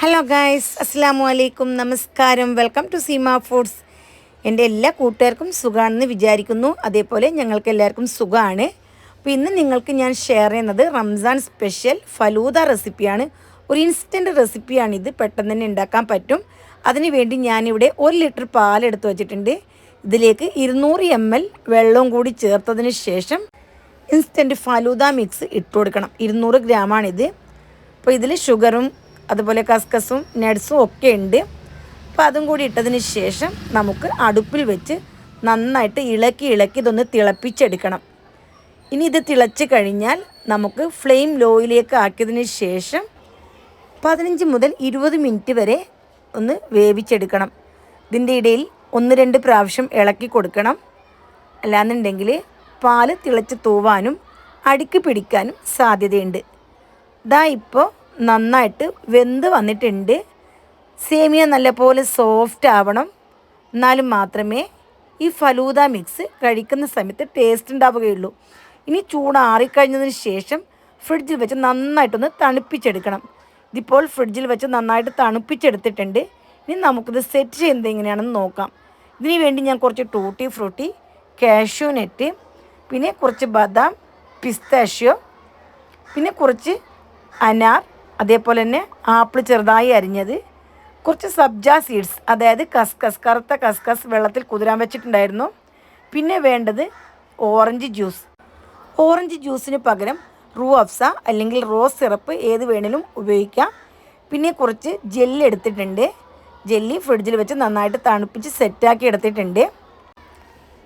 Hello guys അസ്സാം വലൈക്കും നമസ്കാരം വെൽക്കം ടു സീമ ഫുഡ്സ് എന്റെ എല്ലാ കൂട്ടുകാർക്കും സുഖമാണെന്ന് വിചാരിക്കുന്നു. അതേപോലെ ഞങ്ങൾക്ക് എല്ലാവർക്കും സുഖമാണ് അപ്പോൾ ഇന്ന് നിങ്ങൾക്ക് ഞാൻ ഷെയർ ചെയ്യുന്നത് റംസാൻ സ്പെഷ്യൽ ഫലൂദ റെസിപ്പിയാണ് ഒരു ഇൻസ്റ്റന്റ് റെസിപ്പിയാണ് ഇത് പെട്ടെന്ന് തന്നെ ഉണ്ടാക്കാൻ പറ്റും. അതിന് വേണ്ടി ഞാനിവിടെ ഒരു ലിറ്റർ പാലെടുത്ത് വച്ചിട്ടുണ്ട്. ഇതിലേക്ക് ഇരുന്നൂറ് എം എൽ വെള്ളവും കൂടി ചേർത്തതിന് ശേഷം ഇൻസ്റ്റന്റ് ഫലൂദ മിക്സ് ഇട്ട് കൊടുക്കണം. ഇരുന്നൂറ് ഗ്രാമാണിത് അപ്പോൾ ഇതിൽ ഷുഗറും അതുപോലെ കസ്കസും നട്ട്സും ഒക്കെ ഉണ്ട്. അപ്പോൾ അതും കൂടി ഇട്ടതിന് ശേഷം നമുക്ക് അടുപ്പിൽ വെച്ച് നന്നായിട്ട് ഇളക്കി ഇളക്കി ഇതൊന്ന് തിളപ്പിച്ചെടുക്കണം. ഇനി ഇത് തിളച്ച് കഴിഞ്ഞാൽ നമുക്ക് ഫ്ലെയിം ലോയിലേക്ക് ആക്കിയതിന് ശേഷം പതിനഞ്ച് മുതൽ ഇരുപത് മിനിറ്റ് വരെ ഒന്ന് വേവിച്ചെടുക്കണം. ഇതിന്റെ ഇടയിൽ ഒന്ന് രണ്ട് പ്രാവശ്യം ഇളക്കി കൊടുക്കണം. അല്ലാന്നുണ്ടെങ്കിൽ പാൽ തിളച്ച് തൂവാനും അടിക്ക് പിടിക്കാനും സാധ്യതയുണ്ട്. ഇതാ ഇപ്പോൾ നന്നായിട്ട് വെന്ത് വന്നിട്ടുണ്ട്. സേമിയ നല്ലപോലെ സോഫ്റ്റ് ആവണം. എന്നാലും മാത്രമേ ഈ ഫലൂദ മിക്സ് കഴിക്കുന്ന സമയത്ത് ടേസ്റ്റ് ഉണ്ടാവുകയുള്ളൂ. ഇനി ചൂടാറിക്കഴിഞ്ഞതിന് ശേഷം ഫ്രിഡ്ജിൽ വെച്ച് നന്നായിട്ടൊന്ന് തണുപ്പിച്ചെടുക്കണം. ഇതിപ്പോൾ ഫ്രിഡ്ജിൽ വെച്ച് നന്നായിട്ട് തണുപ്പിച്ചെടുത്തിട്ടുണ്ട്. ഇനി നമുക്കിത് സെറ്റ് ചെയ്യുന്നത് എങ്ങനെയാണെന്ന് നോക്കാം. ഇതിന് വേണ്ടി ഞാൻ കുറച്ച് ടൂട്ടി ഫ്രൂട്ടി കാഷ്യൂ നെറ്റ് പിന്നെ കുറച്ച് ബദാം പിസ്താഷ്യോ പിന്നെ കുറച്ച് അനാർ അതേപോലെ തന്നെ ആപ്പിൾ ചെറുതായി അരിഞ്ഞത് കുറച്ച് സബ്ജ സീഡ്സ് അതായത് കസ്കസ് കറുത്ത കസ്കസ് വെള്ളത്തിൽ കുതിരാൻ വെച്ചിട്ടുണ്ടായിരുന്നു. പിന്നെ വേണ്ടത് ഓറഞ്ച് ജ്യൂസ്. ഓറഞ്ച് ജ്യൂസിന് പകരം റൂ അഫ്സ അല്ലെങ്കിൽ റോസ് സിറപ്പ് ഏത് വേണേലും ഉപയോഗിക്കാം. പിന്നെ കുറച്ച് ജെല്ലി എടുത്തിട്ടുണ്ട്. ജെല്ലി ഫ്രിഡ്ജിൽ വെച്ച് നന്നായിട്ട് തണുപ്പിച്ച് സെറ്റാക്കി എടുത്തിട്ടുണ്ട്.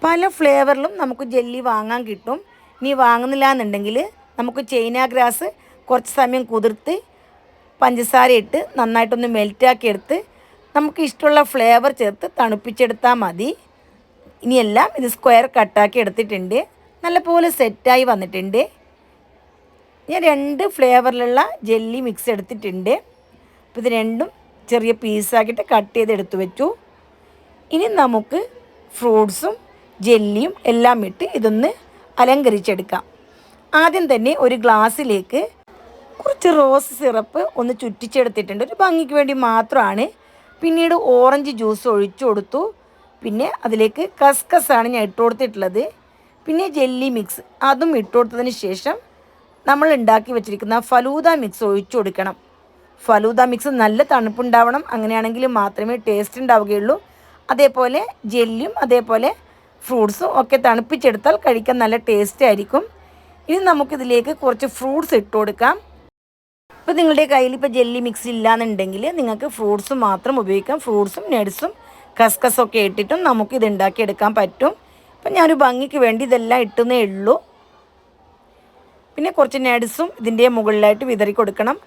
പല ഫ്ലേവറിലും നമുക്ക് ജെല്ലി വാങ്ങാൻ കിട്ടും. ഇനി വാങ്ങുന്നില്ല എന്നുണ്ടെങ്കിൽ നമുക്ക് ചൈന ഗ്രാസ് കുറച്ച് സമയം കുതിർത്ത് പഞ്ചസാര ഇട്ട് നന്നായിട്ടൊന്ന് മെൽറ്റാക്കി എടുത്ത് നമുക്ക് ഇഷ്ടമുള്ള ഫ്ലേവർ ചേർത്ത് തണുപ്പിച്ചെടുത്താൽ മതി. ഇനിയെല്ലാം ഇത് സ്ക്വയർ കട്ടാക്കി എടുത്തിട്ടുണ്ട്. നല്ലപോലെ സെറ്റായി വന്നിട്ടുണ്ട്. ഞാൻ രണ്ട് ഫ്ലേവറിലുള്ള ജെല്ലി മിക്സ് എടുത്തിട്ടുണ്ട്. അപ്പോൾ ഇത് രണ്ടും ചെറിയ പീസാക്കിയിട്ട് കട്ട് ചെയ്ത് എടുത്തു വെച്ചു. ഇനി നമുക്ക് ഫ്രൂട്ട്സും ജെല്ലിയും എല്ലാം ഇട്ട് ഇതൊന്ന് അലങ്കരിച്ചെടുക്കാം. ആദ്യം തന്നെ ഒരു ഗ്ലാസ്സിലേക്ക് കുറച്ച് റോസ് സിറപ്പ് ഒന്ന് ചുറ്റിച്ചെടുത്തിട്ടുണ്ട്. ഒരു ഭംഗിക്ക് വേണ്ടി മാത്രമാണ്. പിന്നീട് ഓറഞ്ച് ജ്യൂസ് ഒഴിച്ചു കൊടുത്തു. പിന്നെ അതിലേക്ക് കസ്കസാണ് ഞാൻ ഇട്ട് കൊടുത്തിട്ടുള്ളത്. പിന്നെ ജെല്ലി മിക്സ് അതും ഇട്ട് കൊടുത്തതിന് ശേഷം നമ്മൾ ഉണ്ടാക്കി വെച്ചിരിക്കുന്ന ഫലൂദ മിക്സ് ഒഴിച്ചു കൊടുക്കണം. ഫലൂദ മിക്സ് നല്ല തണുപ്പുണ്ടാവണം. അങ്ങനെയാണെങ്കിൽ മാത്രമേ ടേസ്റ്റ് ഉണ്ടാവുകയുള്ളൂ. അതേപോലെ ജെല്ലിയും അതേപോലെ ഫ്രൂട്ട്സും ഒക്കെ തണുപ്പിച്ചെടുത്താൽ കഴിക്കാൻ നല്ല ടേസ്റ്റ് ആയിരിക്കും. ഇനി നമുക്കിതിലേക്ക് കുറച്ച് ഫ്രൂട്ട്സ് ഇട്ട് കൊടുക്കാം. ഇപ്പോൾ നിങ്ങളുടെ കയ്യിൽ ഇപ്പോൾ ജെല്ലി മിക്സ് ഇല്ലാന്നുണ്ടെങ്കിൽ നിങ്ങൾക്ക് ഫ്രൂട്ട്സ് മാത്രം ഉപയോഗിക്കാം. ഫ്രൂട്ട്സും നട്ട്സും കസ്കസൊക്കെ ഇട്ടിട്ടും നമുക്ക് ഇത് ഉണ്ടാക്കിയെടുക്കാൻ പറ്റും. അപ്പം ഞാനൊരു ഭംഗിക്ക് വേണ്ടി ഇതെല്ലാം ഇട്ടുന്നേ ഉള്ളൂ. പിന്നെ കുറച്ച് നട്സും ഇതിന്റെ മുകളിലായിട്ട് വിതറി കൊടുക്കണം.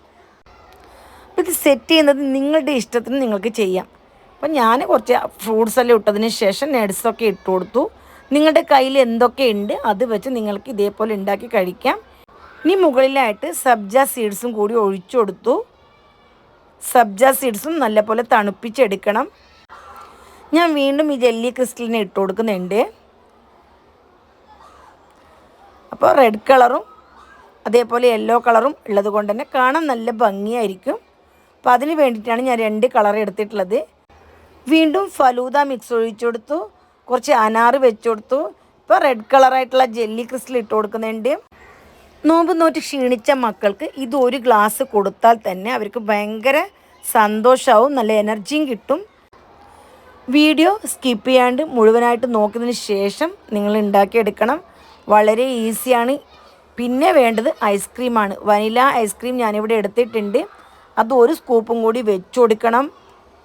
അപ്പോൾ ഇത് സെറ്റ് ചെയ്യുന്നത് നിങ്ങളുടെ ഇഷ്ടത്തിന് നിങ്ങൾക്ക് ചെയ്യാം. അപ്പം ഞാൻ കുറച്ച് ഫ്രൂട്ട്സ് എല്ലാം ഇട്ടതിന് ശേഷം നട്സൊക്കെ ഇട്ട് കൊടുത്തു. നിങ്ങളുടെ കയ്യിൽ എന്തൊക്കെ ഉണ്ട് അത് വെച്ച് നിങ്ങൾക്ക് ഇതേപോലെ ഉണ്ടാക്കി കഴിക്കാം. ഇനി മുകളിലായിട്ട് സബ്ജ സീഡ്സും കൂടി ഒഴിച്ചു കൊടുത്തു. സബ്ജ സീഡ്സും നല്ലപോലെ തണുപ്പിച്ചെടുക്കണം. ഞാൻ വീണ്ടും ഈ ജെല്ലി ക്രിസ്റ്റലിനെ ഇട്ട് കൊടുക്കുന്നുണ്ട്. അപ്പോൾ റെഡ് കളറും അതേപോലെ യെല്ലോ കളറും ഉള്ളത് കൊണ്ട് തന്നെ കാണാൻ നല്ല ഭംഗിയായിരിക്കും. അപ്പോൾ അതിന് വേണ്ടിയിട്ടാണ് ഞാൻ രണ്ട് കളർ എടുത്തിട്ടുള്ളത്. വീണ്ടും ഫലൂദ മിക്സ് ഒഴിച്ചു കൊടുത്തു. കുറച്ച് അനാറ് വെച്ചു കൊടുത്തു. ഇപ്പോൾ റെഡ് കളറായിട്ടുള്ള ജെല്ലി ക്രിസ്റ്റൽ ഇട്ട് കൊടുക്കുന്നുണ്ട്. നോമ്പ് നോറ്റ് ക്ഷീണിച്ച മക്കൾക്ക് ഇത് ഒരു ഗ്ലാസ് കൊടുത്താൽ തന്നെ അവർക്ക് ഭയങ്കര സന്തോഷമാവും നല്ല എനർജിയും കിട്ടും. വീഡിയോ സ്കിപ്പ് ചെയ്യാണ്ട് മുഴുവനായിട്ട് നോക്കിയതിന് ശേഷം നിങ്ങൾ ഉണ്ടാക്കിയെടുക്കണം. വളരെ ഈസിയാണ്. പിന്നെ വേണ്ടത് ഐസ്ക്രീമാണ്. വനില ഐസ്ക്രീം ഞാനിവിടെ എടുത്തിട്ടുണ്ട്. അത് ഒരു സ്കൂപ്പും കൂടി വെച്ചു കൊടുക്കണം.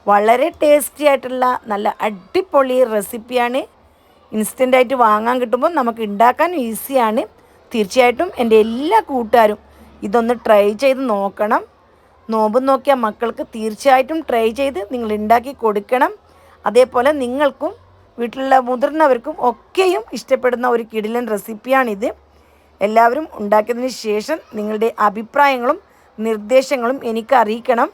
വളരെ ടേസ്റ്റി ആയിട്ടുള്ള നല്ല അടിപൊളി റെസിപ്പിയാണ്. ഇൻസ്റ്റന്റായിട്ട് വാങ്ങാൻ കിട്ടുമ്പോൾ നമുക്ക് ഉണ്ടാക്കാൻ ഈസിയാണ്. തീർച്ചയായിട്ടും എന്റെ എല്ലാ കൂട്ടുകാരും ഇതൊന്ന് ട്രൈ ചെയ്ത് നോക്കണം. നോമ്പ് നോക്കിയ മക്കൾക്ക് തീർച്ചയായിട്ടും ട്രൈ ചെയ്ത് നിങ്ങൾ ഉണ്ടാക്കി കൊടുക്കണം. അതേപോലെ നിങ്ങൾക്കും വീട്ടിലുള്ള മുതിർന്നവർക്കും ഒക്കെയും ഇഷ്ടപ്പെടുന്ന ഒരു കിടിലൻ റെസിപ്പിയാണിത്. എല്ലാവരും ഉണ്ടാക്കിയതിന് ശേഷം നിങ്ങളുടെ അഭിപ്രായങ്ങളും നിർദ്ദേശങ്ങളും എനിക്ക് അറിയിക്കണം.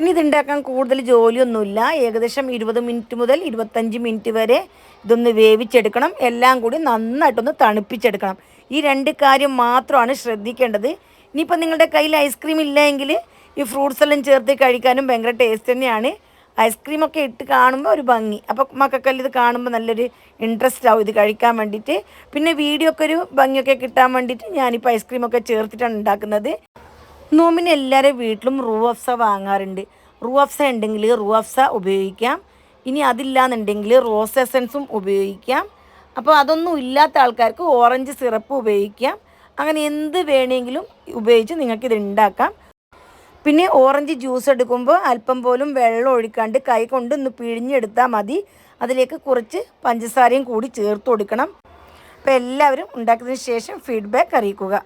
ഇനി ഇതുണ്ടാക്കാൻ കൂടുതൽ ജോലിയൊന്നുമില്ല. ഏകദേശം ഇരുപത് മിനിറ്റ് മുതൽ ഇരുപത്തഞ്ച് മിനിറ്റ് വരെ ഇതൊന്ന് വേവിച്ചെടുക്കണം. എല്ലാം കൂടി നന്നായിട്ടൊന്ന് തണുപ്പിച്ചെടുക്കണം. ഈ രണ്ട് കാര്യം മാത്രമാണ് ശ്രദ്ധിക്കേണ്ടത്. ഇനിയിപ്പോൾ നിങ്ങളുടെ കയ്യിൽ ഐസ്ക്രീം ഇല്ലെങ്കിൽ ഈ ഫ്രൂട്ട്സ് എല്ലാം ചേർത്ത് കഴിക്കാനും ഭയങ്കര ടേസ്റ്റ് തന്നെയാണ്. ഐസ്ക്രീമൊക്കെ ഇട്ട് കാണുമ്പോൾ ഒരു ഭംഗി. അപ്പോൾ മക്കൾക്കെല്ലാം ഇത് കാണുമ്പോൾ നല്ലൊരു ഇൻട്രസ്റ്റ് ആവും ഇത് കഴിക്കാൻ വേണ്ടിയിട്ട്. പിന്നെ വീഡിയോ ഒക്കെ ഒരു ഭംഗിയൊക്കെ കിട്ടാൻ വേണ്ടിയിട്ട് ഞാനിപ്പോൾ ഐസ്ക്രീമൊക്കെ ചേർത്തിട്ടാണ് ഉണ്ടാക്കുന്നത്. നോമ്പിന് എല്ലാവരും വീട്ടിലും റൂ അഫ്സ വാങ്ങാറുണ്ട്. റൂ അഫ്സ ഉണ്ടെങ്കിൽ റൂ അഫ്സ ഉപയോഗിക്കാം. ഇനി അതില്ലാന്നുണ്ടെങ്കിൽ റോസ് എസൻസും ഉപയോഗിക്കാം. അപ്പോൾ അതൊന്നും ഇല്ലാത്ത ആൾക്കാർക്ക് ഓറഞ്ച് സിറപ്പ് ഉപയോഗിക്കാം. അങ്ങനെ എന്ത് വേണമെങ്കിലും ഉപയോഗിച്ച് നിങ്ങൾക്ക് ഇത് ഉണ്ടാക്കാം. പിന്നെ ഓറഞ്ച് ജ്യൂസ് എടുക്കുമ്പോൾ അല്പം പോലും വെള്ളം ഒഴിക്കാണ്ട് കൈ കൊണ്ട് ഒന്ന് പിഴിഞ്ഞെടുത്താൽ മതി. അതിലേക്ക് കുറച്ച് പഞ്ചസാരയും കൂടി ചേർത്ത് കൊടുക്കണം. അപ്പോൾ എല്ലാവരും ഉണ്ടാക്കിയതിന് ശേഷം ഫീഡ്ബാക്ക് അറിയിക്കുക.